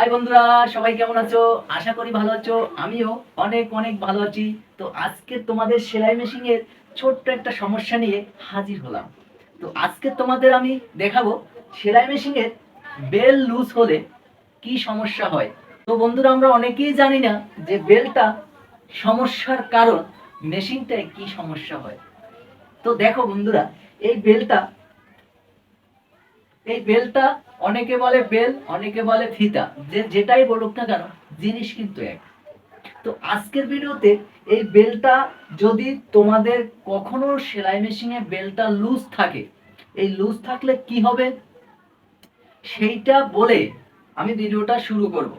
High বন্ধুরা, সবাই কেমন আছো? আশা করি ভালো আছো। আমিও অনেক অনেক ভালো আছি। তো আজকে তোমাদের সেলাই মেশিনের ছোট্ট একটা সমস্যা নিয়ে হাজির হলাম। তো আজকে তোমাদের আমি দেখাবো সেলাই মেশিনের বেল লুজ হলে কি সমস্যা হয়। তো বন্ধুরা, আমরা অনেকেই জানি না যে বেলটা সমস্যার কারণ মেশিনটায় কি সমস্যা হয়। তো দেখো বন্ধুরা, এই বেলটা এই বেলটা অনেকে বলে বেল, অনেকে বলে ফিতা। যে যেটাই বলুক না কেন, জিনিস কিন্তু এক। তো আজকের ভিডিওতে এই বেলটা যদি তোমাদের কখনো সেলাই মেশিনে বেলটা লুজ থাকে, এই লুজ থাকলে কি হবে? সেইটা বলে আমি ভিডিওটা শুরু করব।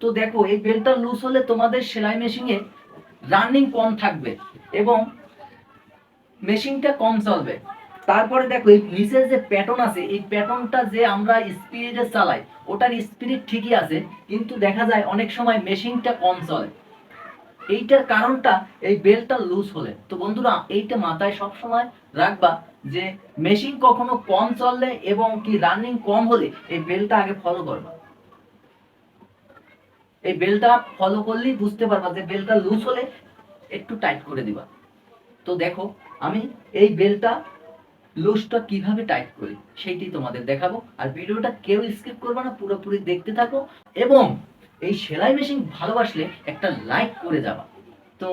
তো দেখো, এই বেলটা লুজ হলে তোমাদের সেলাই মেশিনে রানিং কম থাকবে এবং মেশিনটা কম চলবে। তারপরে দেখো, এই নিচের যে প্যাটার্ন আছে, এই প্যাটার্নটা যে আমরা স্পিডে চালাই, ওটার স্পিড ঠিকই আছে, কিন্তু দেখা যায় অনেক সময় মেশিনটা কম চলে। এইটার কারণটা এই বেলটা লুজ হলে। তো বন্ধুরা, এইটা মাথায় সব সময় রাখবা যে মেশিন কখনো কম চললে এবং কি রানিং কম হলে এই বেলটা আগে ফলো করবা। এই বেলটা ফলো করলেই বুঝতে পারবা যে বেলটা লুজ হলে একটু টাইট করে দিবা। তো দেখো, আমি এই বেলটা লুজটা কীভাবে টাইট করি, সেইটি তোমাদের দেখাবো। আর ভিডিওটা কেউ স্কিপ করবে না, পুরোপুরি দেখতে থাকো। এবং এই সেলাই মেশিন ভালোবাসলে একটা লাইক করে যাবা। তো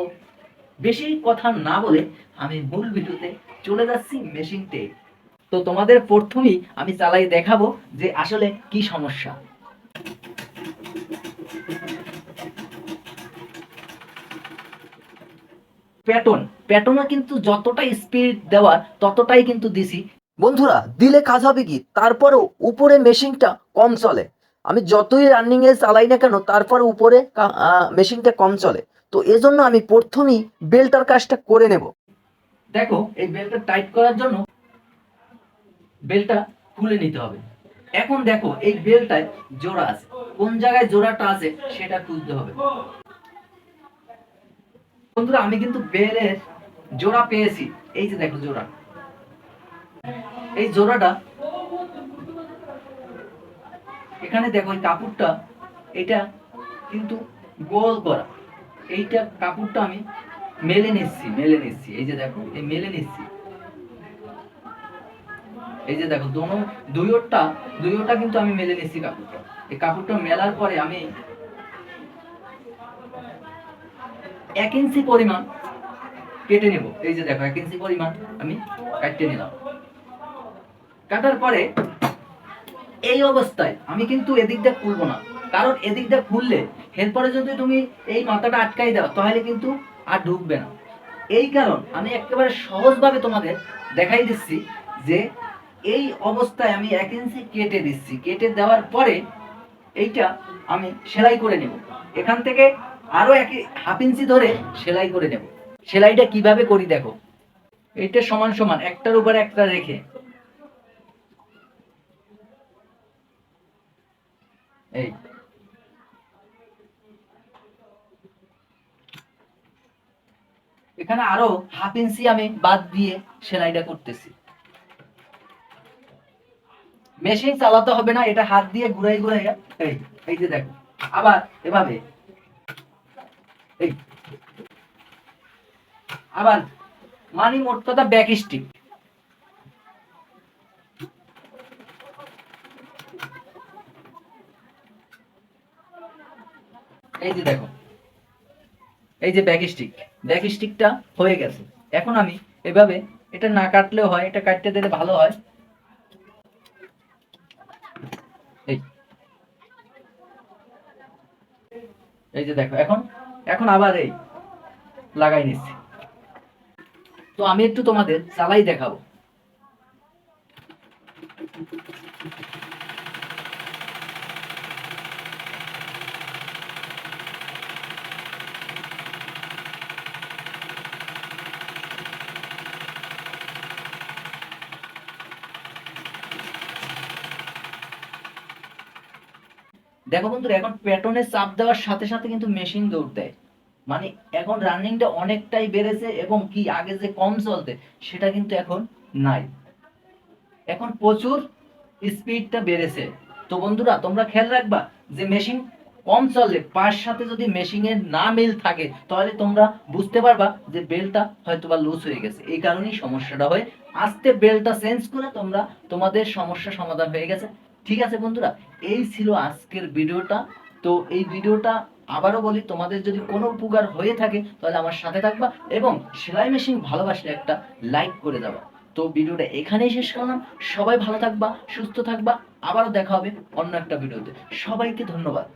বেশি কথা না বলে আমি মূল ভিডিওতে চলে যাচ্ছি মেশিনতে তো। তোমাদের প্রথমেই আমি চালাই দেখাবো যে আসলে কি সমস্যা। প্যাটার্ন প্যাটার্নে কিন্তু যতটা স্পিড দেওয়ার ততটাই কিন্তু দিছি। বন্ধুরা দিলে কাজ হবে কি? তারপরেও উপরে মেশিনটা কম চলে। আমি যতই রানিং এ চালাই না কেন তারপরে উপরে মেশিনটা কম চলে। তো এজন্য আমি প্রথমেই বেল্টার কাজটা করে নেব। দেখো এই বেলটা টাইট করার জন্য বেলটা খুলে নিতে হবে। এখন দেখো এই বেলটায় জোড়া আছে। কোন জায়গায় জোড়াটা আছে সেটা খুঁজতে হবে। বন্ধুরা আমি কিন্তু বেলের জোড়া পেয়েছি। এই যে দেখো জোড়া। এই জোড়াটা এখানে দেখো এই কাপড়টা, এটা কিন্তু গোল করা। এইটা কাপড়টা আমি মেলে নিচ্ছি মেলে নিচ্ছি। এই যে দেখো, এই মেলে নিচ্ছি। এই যে দেখো, দোনো দুইটা দুইটা কিন্তু আমি মেলে নিচ্ছি কাপড়টা। এই কাপড়টা মেলার পরে আমি এক ইঞ্চি পরিমাণ কেটে নেব। এই যে দেখো, এক ইঞ্চি পরিমাণ আমি কাটতে নিলাম। কাটার পরে এই অবস্থায় আমি কিন্তু এদিকটা খুলবো না। কারণ এদিকটা খুললে এরপরে যদি তুমি এই মাথাটা আটকাই দাও, তাহলে কিন্তু আর ঢুকবে না। এই কারণ আমি একেবারে সহজভাবে তোমাদের দেখাই দিচ্ছি যে এই অবস্থায় আমি এক ইঞ্চি কেটে দিচ্ছি। কেটে দেওয়ার পরে এইটা আমি সেলাই করে নেব। এখান থেকে আরও এক হাফ ইঞ্চি ধরে সেলাই করে নেব। সেলাইটা কীভাবে করি দেখো? এইটা সমান সমান, একটার উপরে একটা রেখে। এই। এখানে আরও হাফ ইঞ্চি আমি বাদ দিয়ে সেলাইটা করতেছি। মেশিন চালাতে হবে না, এটা হাত দিয়ে ঘুরাই ঘুরাই এই এই যে দেখো। আবার এভাবে। এই। আবার মানি মোট কথা ব্যাক স্টিক এই যে দেখো, এই যে ব্যাক স্টিক ব্যাক স্টিকটা হয়ে গেছে। এখন আমি এভাবে এটা না কাটলেও হয়, এটা কাটতে দিলে ভালো হয়। এই। এই যে দেখো, এখন এখন আবার এই লাগাই নিচ্ছি। তো আমি একটু তোমাদের চালাই দেখাবো। দেখো বন্ধুরা, এখন প্যাটর্নে চাপ দেওয়ার সাথে সাথে কিন্তু মেশিন দৌড় দেয়। মানে এখন রানিংটা অনেকটাই বেড়েছে এবং কি আগে যে কম চলতে, সেটা কিন্তু এখন নাই। এখন প্রচুর স্পিডটা বেড়েছে। তো বন্ধুরা, তোমরা খেয়াল রাখবা যে মেশিন কম চলে, পার সাথে যদি মেশিনের না মিল থাকে, তাহলে তোমরা বুঝতে পারবা যে বেলটা হয়তো বা লুজ হয়ে গেছে। এই কারণেই সমস্যাটা হয়। আস্তে বেলটা চেঞ্জ করে তোমরা তোমাদের সমস্যা সমাধান হয়ে গেছে। ঠিক আছে বন্ধুরা, এই ছিল আজকের ভিডিওটা তো এই ভিডিওটা আবারও বলি, তোমাদের যদি কোনো উপকার হয়ে থাকে, তাহলে আমার সাথে থাকবা এবং সেলাই মেশিন ভালোবাসলে একটা লাইক করে দেবা। তো ভিডিওটা এখানেই শেষ করলাম। সবাই ভালো থাকবা, সুস্থ থাকবা। আবারও দেখা হবে অন্য একটা ভিডিওতে। সবাইকে ধন্যবাদ।